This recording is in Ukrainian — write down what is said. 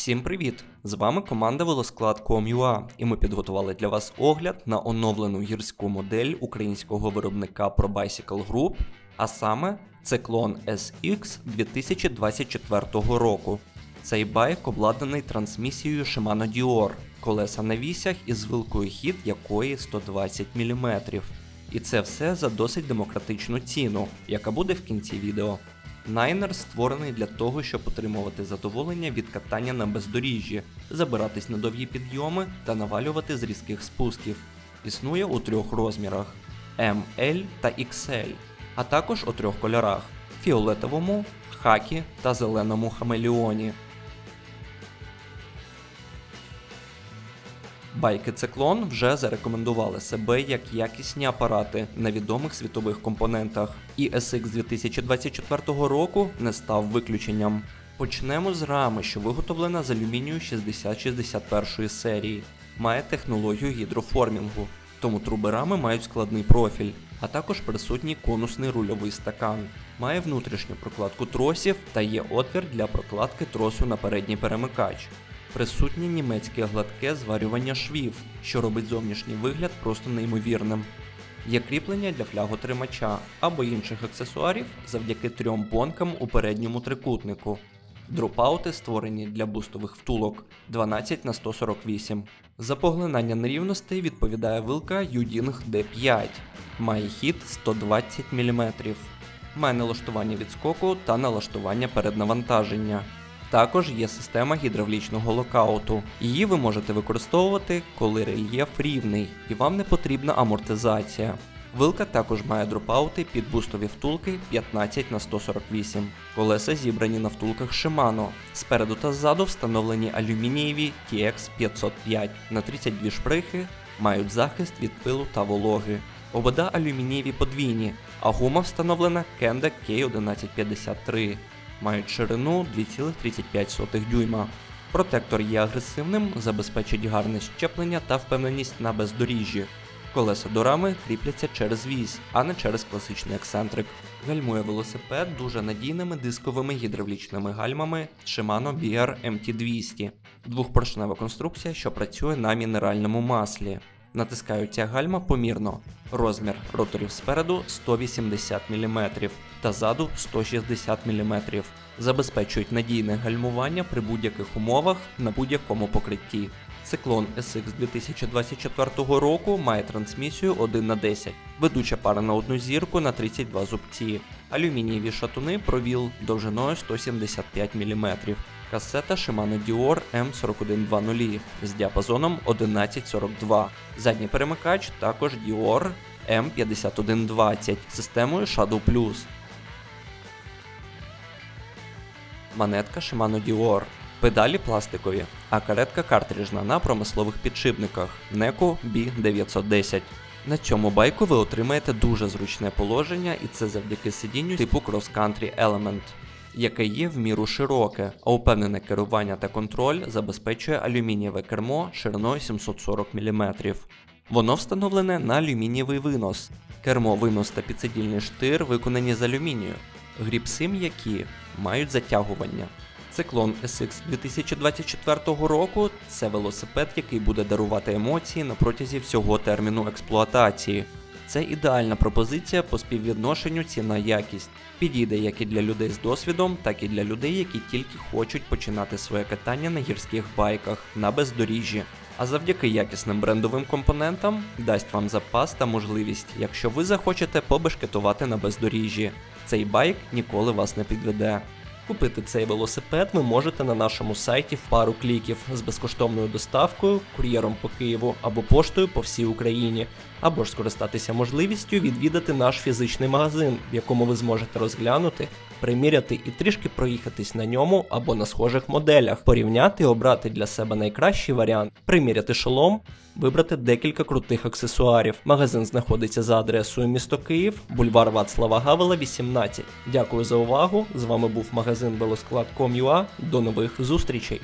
Всім привіт! З вами команда Велосклад.com.ua і ми підготували для вас огляд на оновлену гірську модель українського виробника ProBicycle Group, а саме Циклон SX 2024 року. Цей байк обладнаний трансмісією Shimano Dior, колеса на вісях із вилкою хід якої 120 мм. І це все за досить демократичну ціну, яка буде в кінці відео. Найнер створений для того, щоб отримувати задоволення від катання на бездоріжжі, забиратись на довгі підйоми та навалювати з різких спусків. Існує у трьох розмірах: M, L та XL, а також у трьох кольорах: фіолетовому, хакі та зеленому хамелеоні. Байки Циклон вже зарекомендували себе як якісні апарати на відомих світових компонентах, і SX 2024 року не став виключенням. Почнемо з рами, що виготовлена з алюмінію 6061 серії, має технологію гідроформінгу, тому труби рами мають складний профіль, а також присутній конусний рульовий стакан. Має внутрішню прокладку тросів та є отвір для прокладки тросу на передній перемикач. Присутнє німецьке гладке зварювання швів, що робить зовнішній вигляд просто неймовірним. Є кріплення для фляготримача або інших аксесуарів завдяки трьом бонкам у передньому трикутнику. Дропаути створені для бустових втулок 12 на 148. За поглинання нерівностей відповідає вилка Uding D5. Має хід 120 мм. Має налаштування відскоку та налаштування переднавантаження. Також є система гідравлічного локауту. Її ви можете використовувати, коли рельєф рівний і вам не потрібна амортизація. Вилка також має дропаути під бустові втулки 15 на 148. Колеса зібрані на втулках Shimano. Спереду та ззаду встановлені алюмінієві TX505 на 32 шприхи, мають захист від пилу та вологи. Обода алюмінієві подвійні, а гума встановлена Kenda K1153 мають ширину 2,35 дюйма. Протектор є агресивним, забезпечить гарне щеплення та впевненість на бездоріжжі. Колеса до рами кріпляться через вісь, а не через класичний ексцентрик. Гальмує велосипед дуже надійними дисковими гідравлічними гальмами Shimano BR MT200. Двохпоршнева конструкція, що працює на мінеральному маслі. Натискаються гальма помірно. Розмір роторів спереду 180 мм та ззаду 160 мм. Забезпечують надійне гальмування при будь-яких умовах на будь-якому покритті. Циклон SX 2024 року має трансмісію 1 на 10, ведуча пара на одну зірку на 32 зубці, алюмінієві шатуни провіл довжиною 175 мм. Касета Shimano Dior M4120 з діапазоном 1142. Задній перемикач також Dior M5120 з системою Shadow Plus. Манетка Shimano Dior. Педалі пластикові, а каретка картриджна на промислових підшипниках Neko B910. На цьому байку ви отримаєте дуже зручне положення, і це завдяки сидінню типу Cross Country Element, яке є в міру широке, а упевнене керування та контроль забезпечує алюмінієве кермо шириною 740 мм. Воно встановлене на алюмінієвий винос. Кермо, винос та підсидільний штир виконані з алюмінію. Гріпси м'які мають затягування. Циклон SX 2024 року це велосипед, який буде дарувати емоції на протязі всього терміну експлуатації. Це ідеальна пропозиція по співвідношенню ціна-якість. Підійде як і для людей з досвідом, так і для людей, які тільки хочуть починати своє катання на гірських байках на бездоріжжі. А завдяки якісним брендовим компонентам дасть вам запас та можливість, якщо ви захочете побешкетувати на бездоріжжі. Цей байк ніколи вас не підведе. Купити цей велосипед ви можете на нашому сайті в пару кліків з безкоштовною доставкою, кур'єром по Києву або поштою по всій Україні, або ж скористатися можливістю відвідати наш фізичний магазин, в якому ви зможете розглянути, приміряти і трішки проїхатись на ньому або на схожих моделях, порівняти обрати для себе найкращий варіант, приміряти шолом, вибрати декілька крутих аксесуарів. Магазин знаходиться за адресою місто Київ, бульвар Вацлава Гавела, 18. Дякую за увагу. З вами був магазин Велосклад.com.ua. До нових зустрічей.